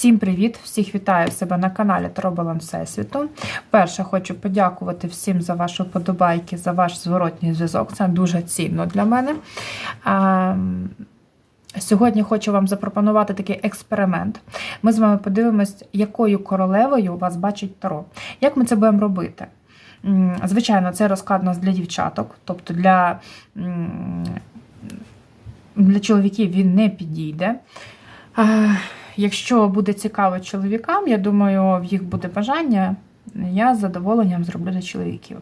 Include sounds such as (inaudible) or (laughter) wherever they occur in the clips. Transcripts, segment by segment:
Всім привіт! Всіх вітаю себе на каналі Таробалан Всесвіту. Перше, хочу подякувати всім за ваші вподобайки, за ваш зворотній зв'язок. Це дуже цінно для мене. Сьогодні хочу вам запропонувати такий експеримент. Ми з вами подивимось, якою королевою вас бачить Таро. Як ми це будемо робити? Звичайно, це розклад у нас для дівчаток, тобто для, для чоловіків він не підійде. Якщо буде цікаво чоловікам, я думаю, в їх буде бажання. Я з задоволенням зроблю для чоловіків.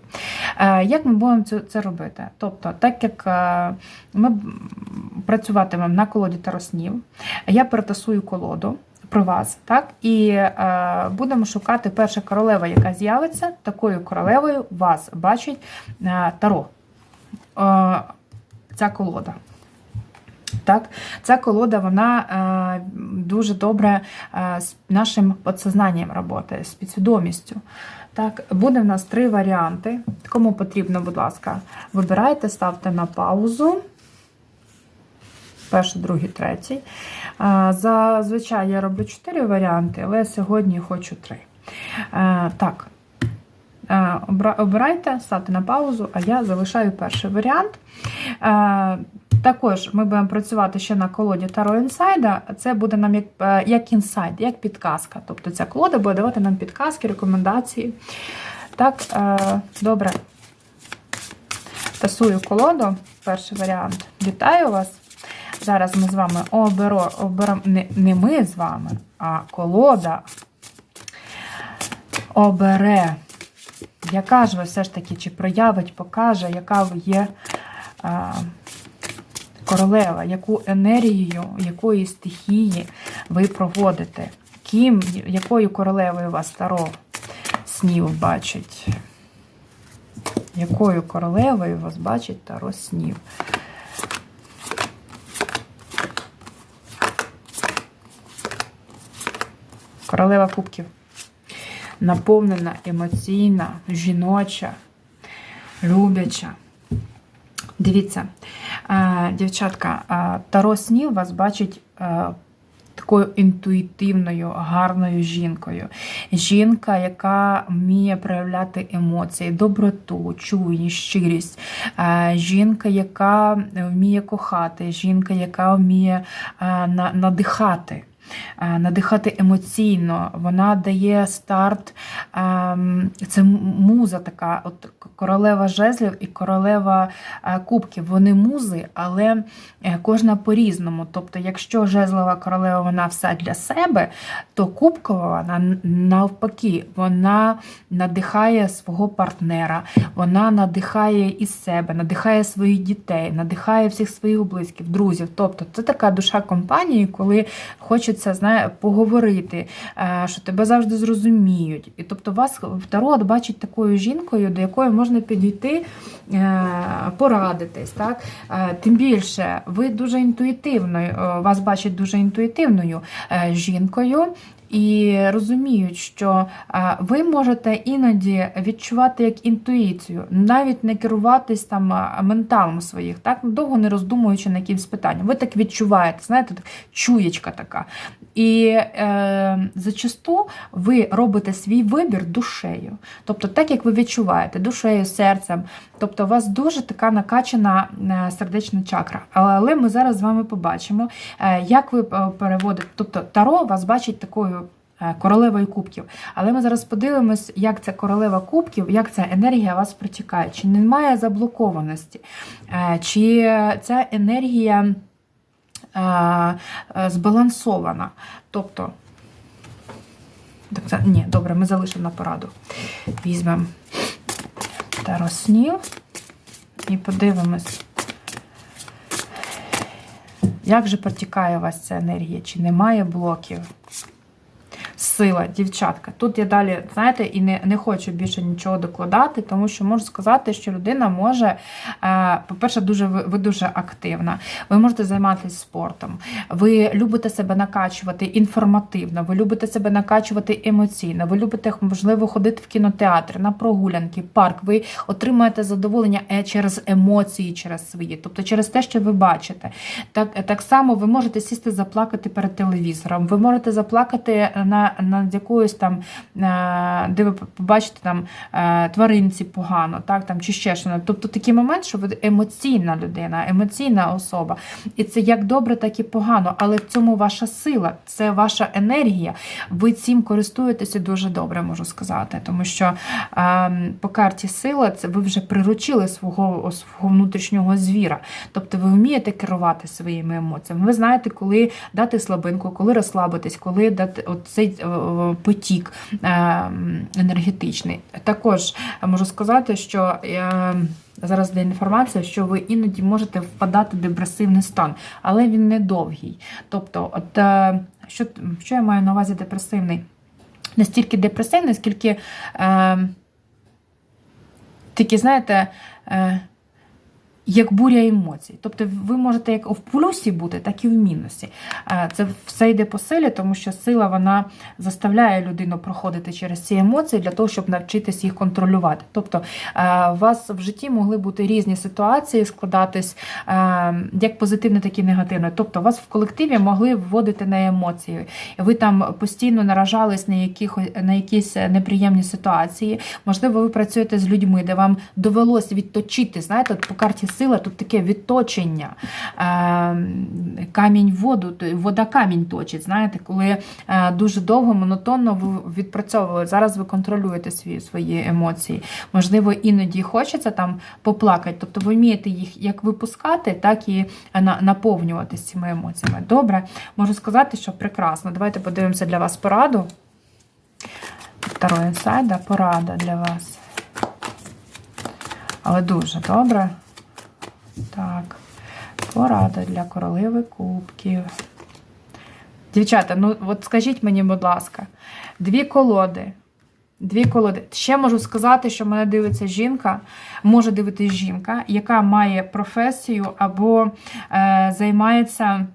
Е, Як ми будемо це, робити? Тобто, так як е, ми працюватимемо на колоді тароснів, я перетасую колоду про вас, так? І е, будемо шукати перша королева, яка з'явиться, такою королевою вас бачить таро. Ця колода. Так, ця колода вона е, дуже добре е, з нашим підсознанням працює, з підсвідомістю. Так, буде в нас три варіанти. Кому потрібно, будь ласка, вибирайте, ставте на паузу. Перший, другий, третій. Е, Зазвичай я роблю чотири варіанти, але сьогодні хочу три. Так. Обирайте, ставте на паузу, а я залишаю перший варіант. Е, Також ми будемо працювати ще на колоді Таро Інсайда. Це буде нам як, е, як інсайд, як підказка. Тобто ця колода буде давати нам підказки, рекомендації. Так, е, добре. Тасую колоду, перший варіант. Вітаю вас. Зараз ми з вами оберемо, не, не ми з вами, а колода обере. Яка ж ви все ж таки, чи проявить, покаже, яка ви є а, королева, яку енергію, якої стихії ви проводите? Ким, якою королевою вас Таро снів бачить? Якою королевою вас бачить Таро снів? Королева кубків. Наповнена, емоційна, жіноча, любляча. Дивіться, дівчатка, е, Таро снів вас бачить е, такою інтуїтивною, гарною жінкою. Жінка, яка вміє проявляти емоції, доброту, чуйність, щирість. Е, Жінка, яка вміє кохати, жінка, яка вміє е, надихати. Е, Надихати емоційно, вона дає старт. ем, Це муза така, от королева жезлів і королева е, кубків. Вони музи, але е, кожна по-різному. Тобто, якщо жезлова королева вона вся для себе, то кубкова вона навпаки, вона надихає свого партнера, вона надихає із себе, надихає своїх дітей, надихає всіх своїх близьких, друзів. Тобто, це така душа компанії, коли хочеться знає, поговорити, е, що тебе завжди зрозуміють. І тобто вас Тарот бачить такою жінкою, до якої можна підійти, е, порадитись. Так? Е, Тим більше, ви дуже інтуїтивною, е, вас бачить дуже інтуїтивною жінкою. І розуміють, що ви можете іноді відчувати як інтуїцію, навіть не керуватись там менталом своїх, так довго не роздумуючи на якісь питання. Ви так відчуваєте, знаєте, так, чуєчка така. І е, зачасту ви робите свій вибір душею. Тобто, так як ви відчуваєте, душею, серцем. Тобто, у вас дуже така накачана е, сердечна чакра. Але ми зараз з вами побачимо, е, як ви е, переводите. Тобто, Таро вас бачить такою. Е, Королевою кубків. Але ми зараз подивимось, як ця королева кубків, як ця енергія вас протікає. Чи немає заблокованості, Е, чи ця енергія е, збалансована. Тобто, ні, добре, ми залишимо на пораду. Візьмемо тароснів і подивимось, як же протікає у вас ця енергія, чи немає блоків. Сила, дівчатка. Тут я далі, знаєте, і не, не хочу більше нічого докладати, тому що можу сказати, що людина може, е, по-перше, дуже ви, дуже активна. Ви можете займатися спортом, ви любите себе накачувати інформативно, ви любите себе накачувати емоційно, ви любите, можливо, ходити в кінотеатр, на прогулянки, парк. Ви отримуєте задоволення е, через емоції, через свої, тобто через те, що ви бачите. Так, так само ви можете сісти заплакати перед телевізором, ви можете заплакати на, над якоюсь там, е, де ви побачите там е, тваринці погано, так, там, чи ще що. Тобто такий момент, що ви емоційна людина, емоційна особа. І це як добре, так і погано. Але в цьому ваша сила, це ваша енергія. Ви цим користуєтеся дуже добре, можу сказати. Тому що е, по карті сила це ви вже приручили свого, свого внутрішнього звіра. Тобто ви вмієте керувати своїми емоціями. Ви знаєте, коли дати слабинку, коли розслабитись, коли дати цей потік е, енергетичний. Також можу сказати, що я. Зараз для інформації, що ви іноді можете впадати в депресивний стан, але він не довгий. Тобто, от е, що, що я маю на увазі депресивний? Не стільки депресивний, скільки е, такі, знаєте, е, як буря емоцій. Тобто ви можете як в плюсі бути, так і в мінусі. Це все йде по силі, тому що сила вона заставляє людину проходити через ці емоції для того, щоб навчитись їх контролювати. Тобто у вас в житті могли бути різні ситуації, складатись як позитивні, так і негативні. Тобто вас в колективі могли вводити на емоції. Ви там постійно наражались на, яких, на якісь неприємні ситуації. Можливо, ви працюєте з людьми, де вам довелось відточити, знаєте, по карті сила тут таке відточення. Камінь воду, вода камінь точить. Знаєте, коли дуже довго, монотонно ви відпрацьовували. Зараз ви контролюєте свої свої емоції. Можливо, іноді хочеться там поплакати. Тобто ви вмієте їх як випускати, так і наповнюватися цими емоціями. Добре, можу сказати, що прекрасно. Давайте подивимося для вас пораду. Второй інсайда, порада для вас. Але дуже добре. Так, порада для королеви кубків. Дівчата, ну от скажіть мені, будь ласка, дві колоди. Дві колоди. Ще можу сказати, що мене дивиться жінка, може дивитись жінка, яка має професію або е, займається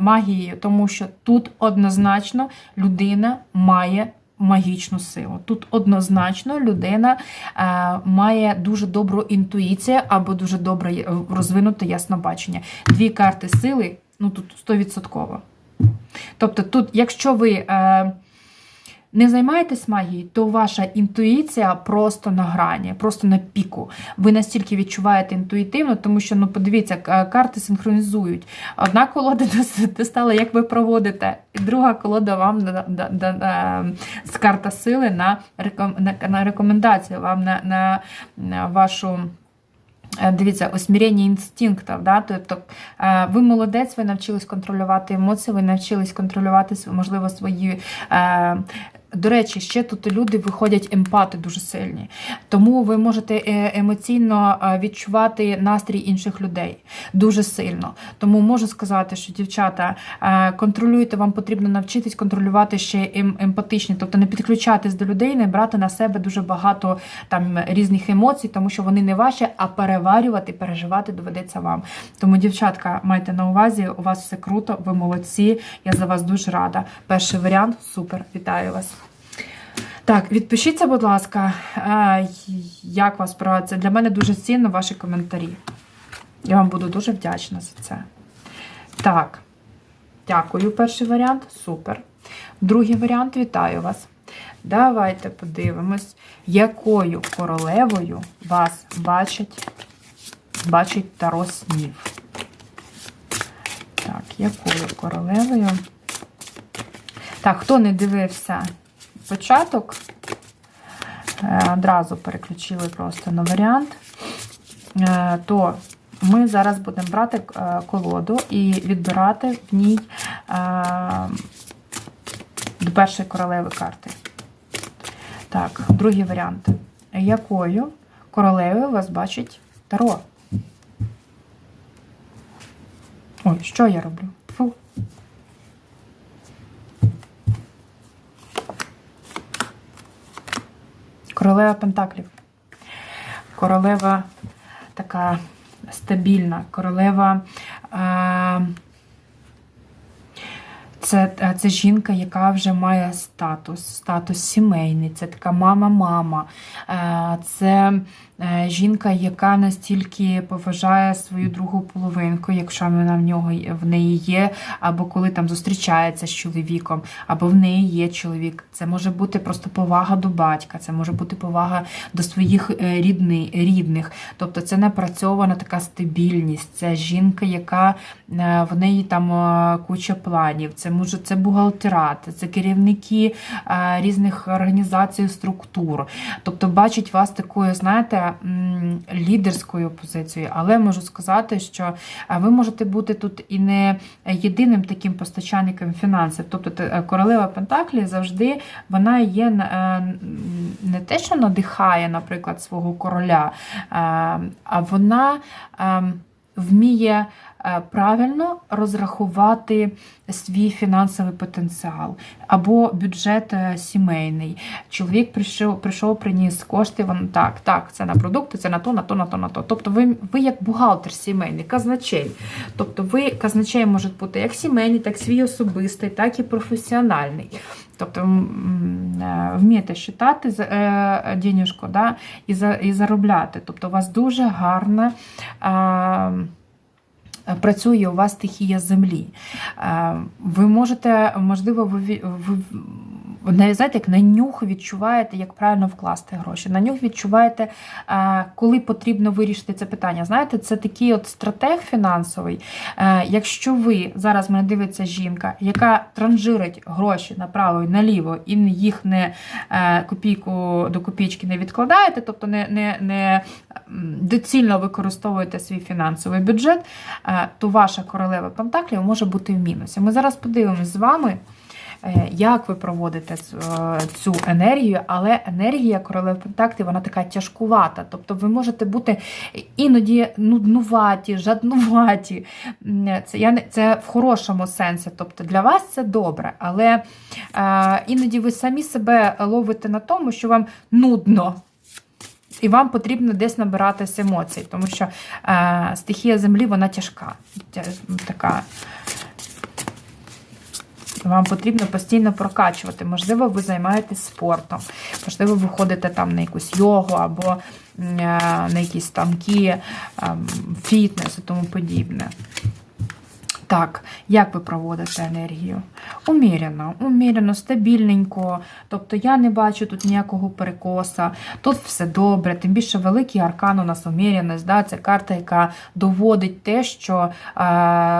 магією, тому що тут однозначно людина має магічну силу. Тут однозначно людина е, має дуже добру інтуїцію або дуже добре розвинуте яснобачення. Дві карти сили, ну тут 100%. Тобто, тут, якщо ви. Е, не займаєтесь магією, то ваша інтуїція просто на грані, просто на піку. Ви настільки відчуваєте інтуїтивно, тому що, ну, подивіться, карти синхронізують. Одна колода (laughs) достала, як ви проводите, і друга колода вам з карта сили на на рекомендацію, вам на, на, на вашу. Е, дивіться, осмірення інстинктів. Да? Тобто е, ви молодець, ви навчились контролювати емоції, ви навчились контролювати, можливо, свої е, до речі, ще тут люди виходять емпати дуже сильні, тому ви можете е, емоційно е, відчувати настрій інших людей дуже сильно. Тому можу сказати, що дівчата е, контролюйте, вам потрібно навчитись контролювати ще ем, емпатичні, тобто не підключатись до людей, не брати на себе дуже багато там різних емоцій, тому що вони не ваші, а переварювати, переживати доведеться вам. Тому, дівчатка, майте на увазі, у вас все круто, ви молодці. Я за вас дуже рада. Перший варіант супер, вітаю вас. Так, відпишіться, будь ласка, як вас про це. Для мене дуже цінно ваші коментарі. Я вам буду дуже вдячна за це. Так, дякую, перший варіант. Супер. Другий варіант, вітаю вас. Давайте подивимось, якою королевою вас бачить, бачить Таро снів. Так, якою королевою? Так, хто не дивився початок. Е, одразу переключили просто на варіант, е, то ми зараз будемо брати е, колоду і відбирати в ній до першої королеви карти. Так, другий варіант. Якою королевою вас бачить Таро? Ой, що я роблю? Королева Пентаклів. Королева така стабільна. Королева. Е, це, е, це жінка, яка вже має статус, статус сімейний, це така мама-мама. Е, Це е, жінка, яка настільки поважає свою другу половинку, якщо вона в нього в неї є, або коли там зустрічається з чоловіком, або в неї є чоловік. Це може бути просто повага до батька, це може бути повага до своїх е, рідни, рідних. Тобто це напрацьована така стабільність. Це жінка, яка в неї там куча планів. Це може це бухгалтерати, це керівники е, різних організацій, структур. Тобто бачить вас такою, знаєте, лідерською позицією. Але можу сказати, що е, ви можете бути тут і не єдиним таким постачальником фінансів. Тобто е, королева Пентаклі завжди вона є не те, що надихає, наприклад, свого короля, а вона е, вміє е, правильно розрахувати свій фінансовий потенціал або бюджет е, сімейний. Чоловік прийшов, прийшов, приніс кошти. Він так, так, це на продукти, це на то, на то, на то, на то. Тобто, ви, ви як бухгалтер сімейний, казначей. Тобто, ви казначей можуть бути як сімейний, так свій особистий, так і професіональний. Тобто е, вмієте считати е, денежку да, і, і заробляти. Тобто у вас дуже гарна. Працює у вас стихія землі. Е, Ви можете, можливо, ви, ви знаєте, як на нюх відчуваєте, як правильно вкласти гроші. На нюх відчуваєте, е, коли потрібно вирішити це питання. Знаєте, це такий от стратег фінансовий. Е, Якщо ви зараз мене дивиться жінка, яка транжирить гроші направо і наліво, і їх не е, копійку до копійки не відкладаєте, тобто не, не, не доцільно використовуєте свій фінансовий бюджет, то ваша королева Пентаклів може бути в мінусі. Ми зараз подивимось з вами. Е, Як ви проводите цю, е, енергію, але енергія королеви Пентаклів, вона така тяжкувата. Тобто ви можете бути іноді нуднуваті, жаднуваті. Це, я, це в хорошому сенсі. Тобто для вас це добре, але е, іноді ви самі себе ловите на тому, що вам нудно. І вам потрібно десь набиратися емоцій, тому що е, стихія землі вона тяжка. Тя- Така. Вам потрібно постійно прокачувати. Можливо, ви займаєтесь спортом, можливо, ви ходите там на якусь йогу або е, на якісь танки, ем, фітнес і тому подібне. Так, як ви проводите енергію? Уміряно, уміряно, стабільненько.Тобто я не бачу тут ніякого перекоса. Тут все добре, тим більше великий аркан у нас уміряність. Да? Це карта, яка доводить те, що е,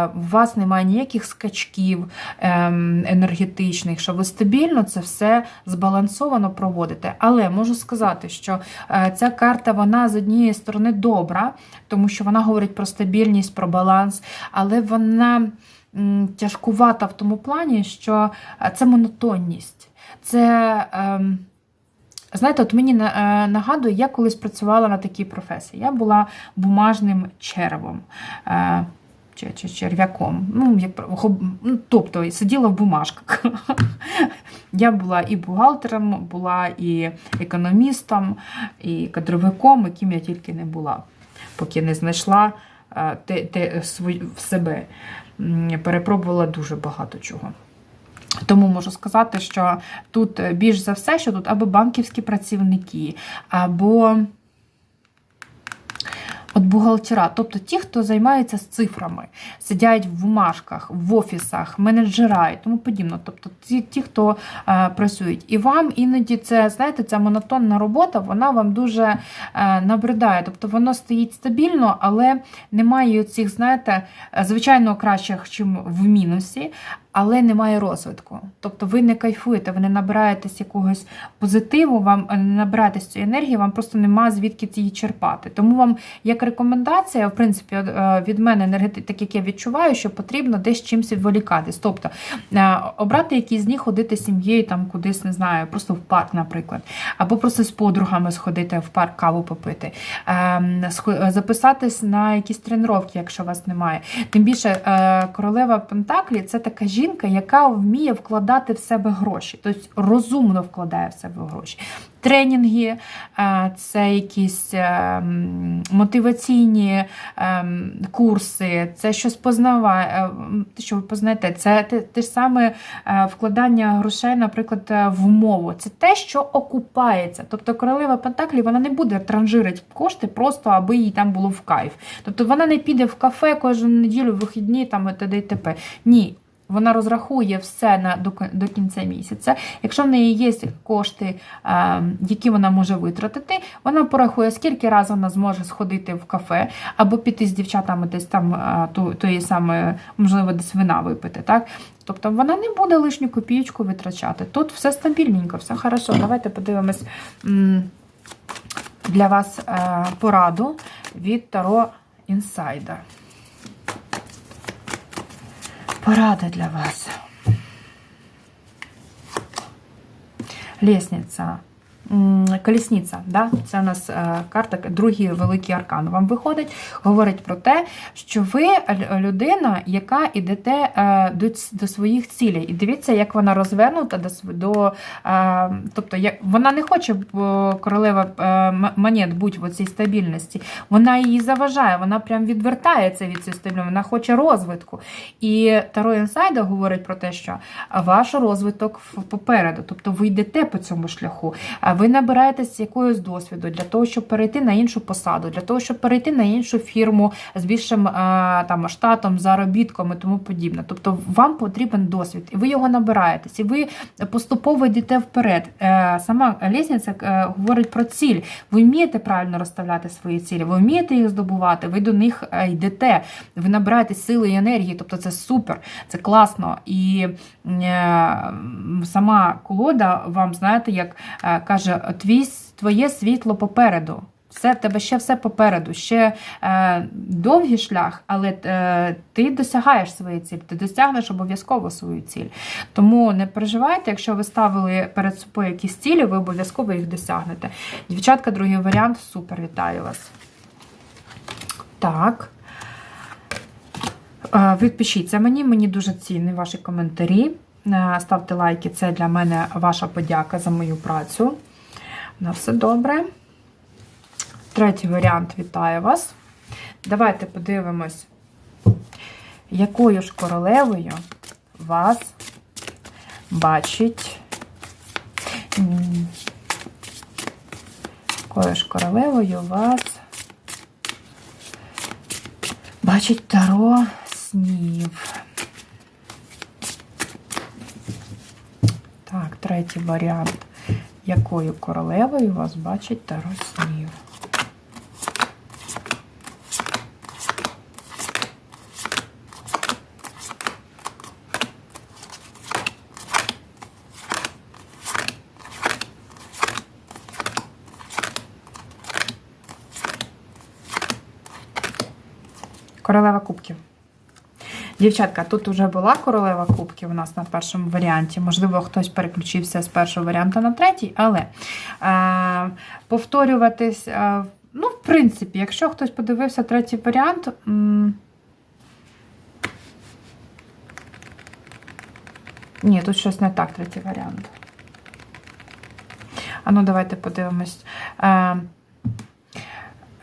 у вас немає ніяких скачків ем, енергетичних, що ви стабільно це все збалансовано проводите. Але можу сказати, що е, ця карта вона з однієї сторони добра, тому що вона говорить про стабільність, про баланс, але вона тяжкувата в тому плані, що е, це монотонність. Це. ем, Знаєте, от мені е, нагадує, я колись працювала на такій професії. Я була бумажним червом. е, Чи, чи черв'яком. Ну, як, ну, тобто сиділа в бумажках. (laughs) Я була і бухгалтером, була і економістом, і кадровиком, яким я тільки не була, поки не знайшла те, те, в себе. Перепробувала дуже багато чого. Тому можу сказати, що тут е, більш за все, що тут або банківські працівники, або от бухгалтера, тобто ті, хто займається з цифрами, сидять в бумажках, в офісах, менеджера і тому подібне. Тобто ті, ті хто е, працюють. І вам іноді це, знаєте, ця монотонна робота, вона вам дуже е, набридає. Тобто воно стоїть стабільно, але немає цих, знаєте, е, звичайно, кращих, чим в мінусі. Але немає розвитку. Тобто ви не кайфуєте, ви не набираєтесь якогось позитиву, вам е, не набираєтесь цієї енергії, вам просто нема звідки її черпати. Тому вам, як рекомендація, в принципі, е, від мене енергетик, так як я відчуваю, що потрібно десь чимось відволікатись. Тобто е, обрати якісь дні, ходити з сім'єю, там кудись, не знаю, просто в парк, наприклад, або просто з подругами сходити в парк каву попити, Ем, записатись на якісь тренування, якщо вас немає. Тим більше королева Пентаклі це така жінка. Жінка, яка вміє вкладати в себе гроші, тобто розумно вкладає в себе гроші. Тренінги, е, це якісь е, мотиваційні е, курси, це щось познаває, що ви познаєте, це те, те ж саме вкладання грошей, наприклад, в мову. Це те, що окупається. Тобто королева Пентаклі вона не буде транжирити кошти просто, аби їй там було в кайф. Тобто вона не піде в кафе кожну неділю, вихідні там і т.д. і т.п. Ні. Вона розрахує все на до, до кінця місяця. Якщо в неї є кошти, е, які вона може витратити, вона порахує, скільки разів вона зможе сходити в кафе або піти з дівчатами десь там е, тої самої, можливо, десь вина випити. Так? Тобто вона не буде лишню копієчку витрачати. Тут все стабільненько, все хорошо. Давайте подивимось для вас е, пораду від Таро Інсайда. Порада для вас. Лестниця. Колісниця, да? це у нас е, карта, другий великий аркан вам виходить, говорить про те, що ви людина, яка йдете е, до, своїх цілей. І дивіться, як вона розвернута до, до е, тобто, як, вона не хоче королева монет бути в цій стабільності. Вона її заважає, вона прям відвертається від цієї стабільності, вона хоче розвитку. І Таро Інсайда говорить про те, що ваш розвиток попереду, тобто ви йдете по цьому шляху, ви набираєтесь якогось досвіду для того, щоб перейти на іншу посаду, для того, щоб перейти на іншу фірму з більшим е, там штатом, заробітком і тому подібне. Тобто вам потрібен досвід, і ви його набираєтесь, і ви поступово йдете вперед. Е, Сама лісниця е, говорить про ціль. Ви вмієте правильно розставляти свої цілі, ви вмієте їх здобувати, ви до них йдете, ви набираєтесь сили і енергії. Тобто це супер, це класно. І сама колода вам, знаєте, як е, каже, твій, твоє світло попереду. Все, в тебе ще все попереду, ще е, довгий шлях, але е, ти досягаєш своєї цілі, ти досягнеш обов'язково свою ціль. Тому не переживайте, якщо ви ставили перед собою якісь цілі, ви обов'язково їх досягнете. Дівчатка, другий варіант, супер, вітаю вас. Так. Е, Відпишіться мені, мені дуже цінні ваші коментарі. Е, Ставте лайки, це для мене ваша подяка за мою працю. На все добре. Третій варіант вітаю вас. Давайте подивимось, якою ж королевою вас бачить. Якою ж королевою вас бачить Таро снів. Так, третій варіант. Якою королевою вас бачить Таро снів? Королева кубків. Дівчатка, тут вже була королева кубків у нас на першому варіанті. Можливо, хтось переключився з першого варіанту на третій, але е, повторюватись, е, ну, в принципі, якщо хтось подивився третій варіант. Ні, тут щось не так, третій варіант. А ну, давайте подивимось. Е,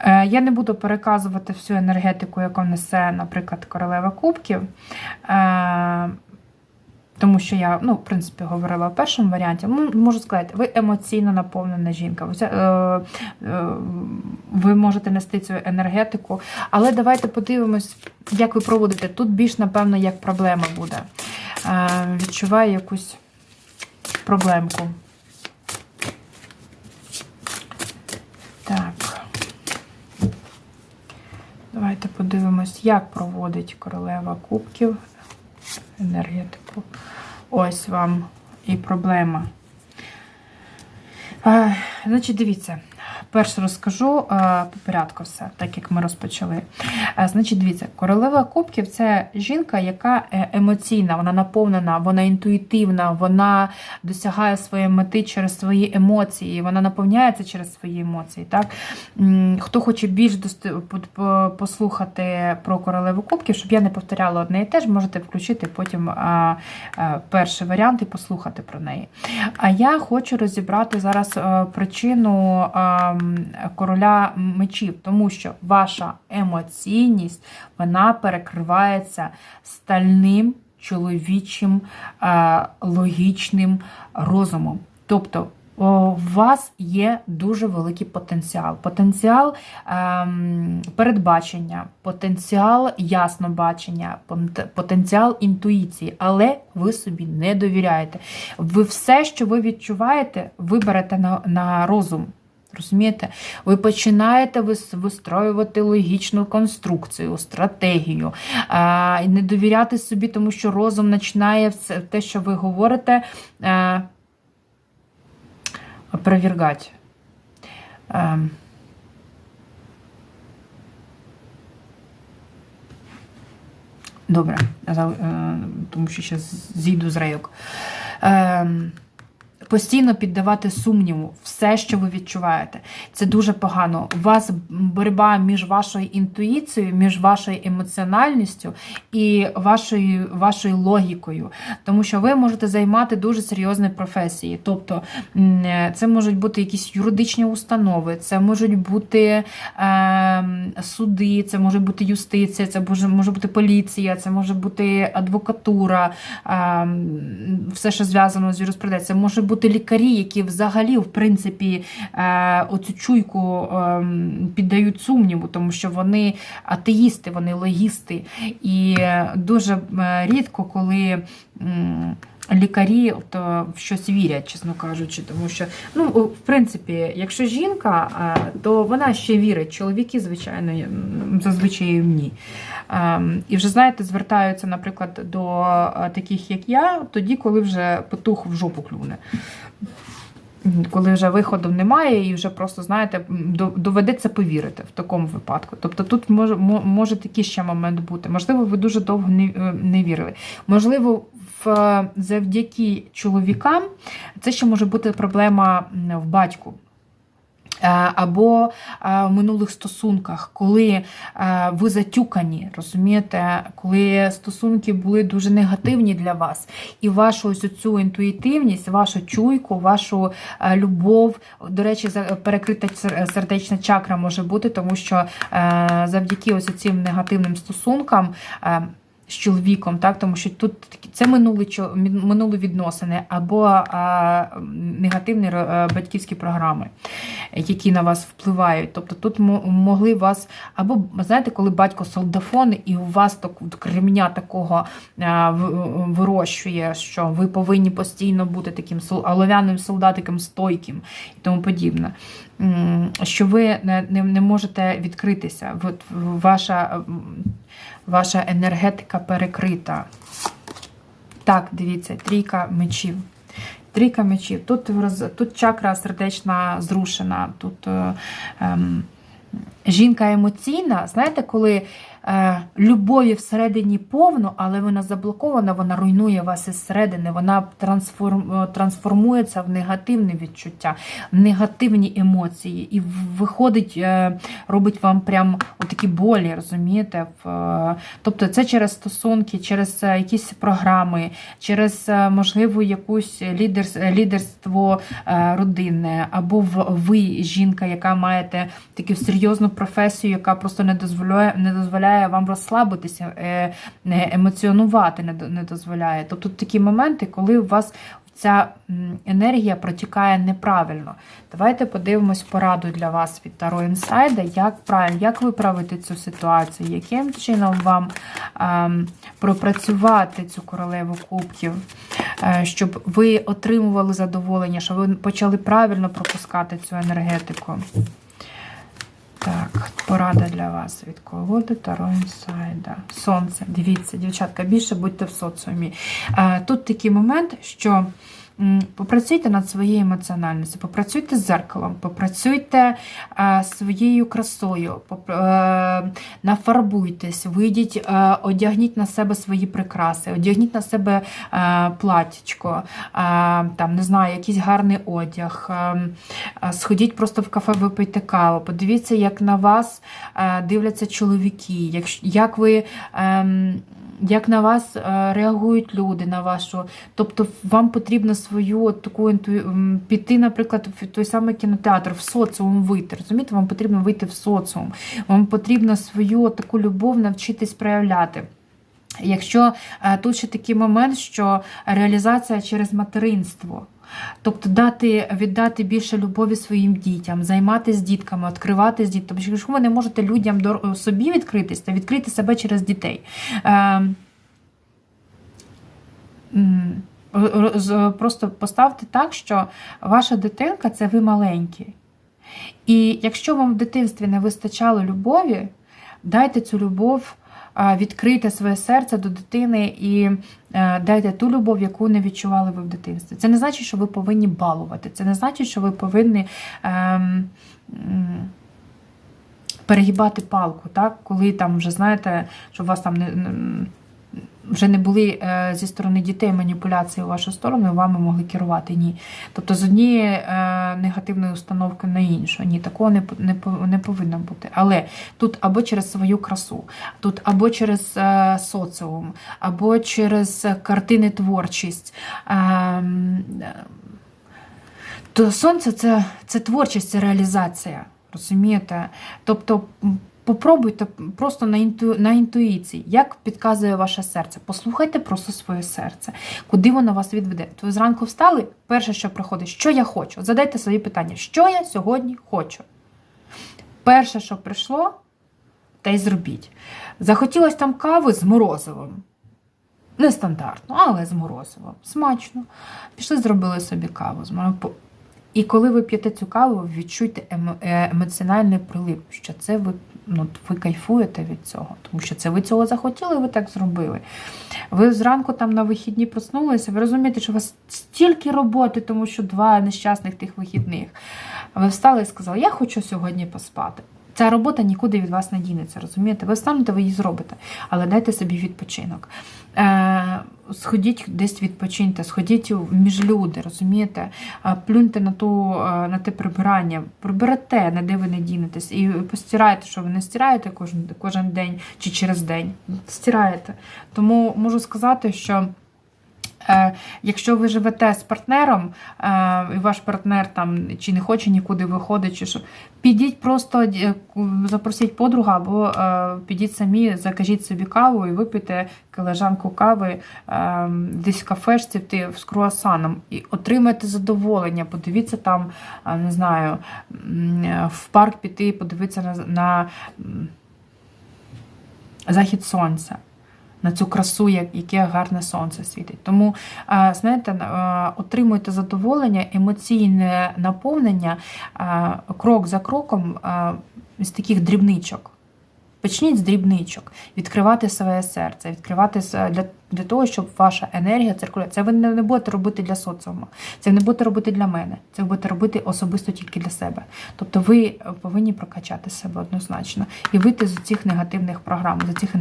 Я не буду переказувати всю енергетику, яку несе, наприклад, королева кубків. Е, Тому що я, ну, в принципі, говорила в першому варіанті. Можу сказати, ви емоційно наповнена жінка. Е, е, ви можете нести цю енергетику. Але давайте подивимось, як ви проводите. Тут більш, напевно, як проблема буде. Е, Відчуваю якусь проблемку. Так. Давайте подивимось, як проводить королева кубків енергетику. Ось вам і проблема. А, значить, дивіться, перше розкажу е, по порядку все, так як ми розпочали. Е, Значить, дивіться, королева кубків це жінка, яка е, емоційна, вона наповнена, вона інтуїтивна, вона досягає своєї мети через свої емоції, вона наповняється через свої емоції. Так? Хто хоче більш послухати про королеву кубків, щоб я не повторяла одне і те ж, можете включити потім перший варіант і послухати про неї. А я хочу розібрати зараз причину а, м, короля мечів, тому що ваша емоційність вона перекривається стальним чоловічим е, логічним розумом. Тобто у вас є дуже великий потенціал. Потенціал ем, передбачення, потенціал яснобачення, потенціал інтуїції, але ви собі не довіряєте. Ви все, що ви відчуваєте, ви берете на, на розум. Розумієте? Ви починаєте вистроювати логічну конструкцію, стратегію, і не довіряти собі, тому що розум починає все те, що ви говорите, е, опровергати. Е, Добре, е, тому що зараз зійду з рейок. Постійно піддавати сумніву все, що ви відчуваєте. Це дуже погано. У вас боротьба між вашою інтуїцією, між вашою емоціональністю і вашою, вашою логікою. Тому що ви можете займати дуже серйозні професії. Тобто це можуть бути якісь юридичні установи, це можуть бути е, суди, це може бути юстиція, це може, може бути поліція, це може бути адвокатура, е, все, що зв'язано з юриспруденцією. Це може бути лікарі, які взагалі, в принципі, е, оцю чуйку е, піддають сумніву, тому що вони атеїсти, вони логісти. І е, дуже е, рідко, коли. Лікарі е, в щось вірять, чесно кажучи, тому що, ну, в принципі, якщо жінка, то вона ще вірить. Чоловіки, звичайно, зазвичай ні. Ем, І вже, знаєте, звертаються, наприклад, до е, таких, як я, тоді, коли вже петух в жопу клюне. Коли вже виходу немає, і вже просто, знаєте, доведеться повірити в такому випадку. Тобто тут може, може такий ще момент бути. Можливо, ви дуже довго не, е, не вірили. Можливо, в, е, завдяки чоловікам це ще може бути проблема в батьку. Е, Або е, в минулих стосунках, коли е, ви затюкані, розумієте, коли стосунки були дуже негативні для вас, і вашу ось цю інтуїтивність, вашу чуйку, вашу любов, до речі, перекрита сердечна чакра може бути, тому що завдяки ось цим негативним стосункам. Е, З чоловіком, так тому що тут це минулі чо- минулі відносини або а, негативні е, батьківські програми які на вас впливають. Тобто тут могли вас, або знаєте, коли батько солдафон, і у вас так кремня такого а, вирощує, що ви повинні постійно бути таким олов'яним солдатиком стойким і тому подібне. Що ви не, не, можете відкритися, От ваша, ваша енергетика перекрита. Так, дивіться, трійка мечів. Трійка мечів. Тут, тут чакра сердечна зрушена, тут е, ем, жінка емоційна. Знаєте, коли любові всередині повно, але вона заблокована, вона руйнує вас із середини, вона е, трансформується в негативне відчуття, в негативні емоції. І виходить, е, робить вам прям такі болі, розумієте? Е, тобто це через стосунки, через е, якісь програми, через, е, можливо, якусь лідерство е, родинне, або ви жінка, яка маєте таку серйозну професію, яка просто не дозволяє, не дозволяє вам розслабитися, е, емоціонувати не, дозволяє. Тобто такі моменти, коли у вас ця енергія протікає неправильно. Давайте подивимось пораду для вас від Таро Інсайда, як правильно, як виправити цю ситуацію, яким чином вам ем, пропрацювати цю королеву кубків, е, щоб ви отримували задоволення, щоб ви почали правильно пропускати цю енергетику. Так, порада для вас від колоди Таро Інсайда. Сонце. Дивіться, дівчатка, більше будьте в соціумі. Е, Тут такий момент, що попрацюйте над своєю емоціональністю, попрацюйте з зеркалом, попрацюйте е, своєю красою, поп- е, нафарбуйтесь, вийдіть, е, одягніть на себе свої прикраси, одягніть на себе е, платічко, е, там, не знаю, якийсь гарний одяг. е, е, Сходіть просто в кафе, випийте каву. Подивіться, як на вас е, дивляться чоловіки, як, як ви. ем, як на вас е, реагують люди на вашу, тобто вам потрібно свою от таку піти, наприклад, в той самий кінотеатр, в соціум вийти. Розумієте, вам потрібно вийти в соціум, вам потрібно свою от таку любов навчитись проявляти. Якщо е, тут ще такий момент, що реалізація через материнство. Тобто дати, віддати більше любові своїм дітям, займатися дітками, відкривати з дітьми. Тому що якщо ви не можете людям до собі відкритись, то відкрити себе через дітей. Е, Просто поставте так, що ваша дитинка це ви маленькі. І якщо вам в дитинстві не вистачало любові, дайте цю любов, відкрийте своє серце до дитини і е, дайте ту любов, яку не відчували ви в дитинстві. Це не значить, що ви повинні балувати. Це не значить, що ви повинні. ем, Перегибати палку, так? коли там вже знаєте, що у вас там не, не- вже не були е, зі сторони дітей маніпуляції у вашу сторону, і вами могли керувати. Ні. Тобто з однієї е, негативної установки на іншу. Ні, такого не, не, повинно бути. Але тут або через свою красу, тут або через е, соціум, або через картини творчість. Ем, то сонце це, це творчість, це реалізація. Розумієте? Тобто попробуйте просто на, інту, на інтуїції, як підказує ваше серце. Послухайте просто своє серце, куди воно вас відведе. Ви зранку встали, перше, що приходить, що я хочу. Задайте собі питання, що я сьогодні хочу. Перше, що прийшло, те й зробіть. Захотілося там кави з морозивом. Нестандартно, але з морозивом. Смачно. Пішли, зробили собі каву з морозивом. І коли ви п'єте цю каву, відчуйте е, емоціональний прилив, що це ви, ну, ви кайфуєте від цього, тому що це ви цього захотіли, ви так зробили. Ви зранку там на вихідні проснулися, ви розумієте, що у вас стільки роботи, тому що два нещасних тих вихідних. А ви встали і сказали, я хочу сьогодні поспати. Ця робота нікуди від вас не дінеться, розумієте? Ви встанете, ви її зробите, але дайте собі відпочинок. Е, сходіть десь відпочиньте, сходіть між люди, розумієте? Е, плюньте на, ту, е, на те прибирання, приберете, на де ви не дінетесь, і постирайте, що ви не стираєте кожен, кожен день чи через день. Стираєте. Тому можу сказати, що. Е, Якщо ви живете з партнером, е, і ваш партнер там чи не хоче нікуди виходити, чи що, підіть просто е, запросіть подруга, або підіть самі, закажіть собі каву і випийте колежанку кави десь в кафешці з круасаном і отримайте задоволення. Подивіться там, не знаю, в парк піти, подивитися на, на захід сонця на цю красу, як- яке гарне сонце світить. Тому, е, знаєте, е, отримуйте задоволення, емоційне наповнення е, крок за кроком з таких дрібничок. Почніть з дрібничок, відкривати своє серце, відкривати для, для того, щоб ваша енергія циркулювала. Це ви не, будете робити для соціуму, це не будете робити для мене, це будете робити особисто тільки для себе. Тобто ви повинні прокачати себе однозначно і вийти з цих негативних програм, з цих е,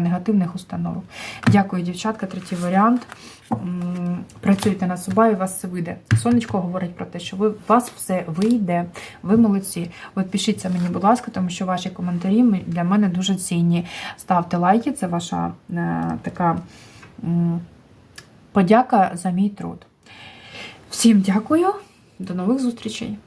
негативних установок. Дякую, дівчатка. Третій варіант. М, Працюйте над собою, у вас все вийде. Сонечко говорить про те, що ви, у вас все вийде. Ви молодці. От пишіться мені, будь ласка, тому що ваші коментарі для мене дуже цінні. Ставте лайки, це ваша е, така е, подяка за мій труд. Всім дякую, до нових зустрічей!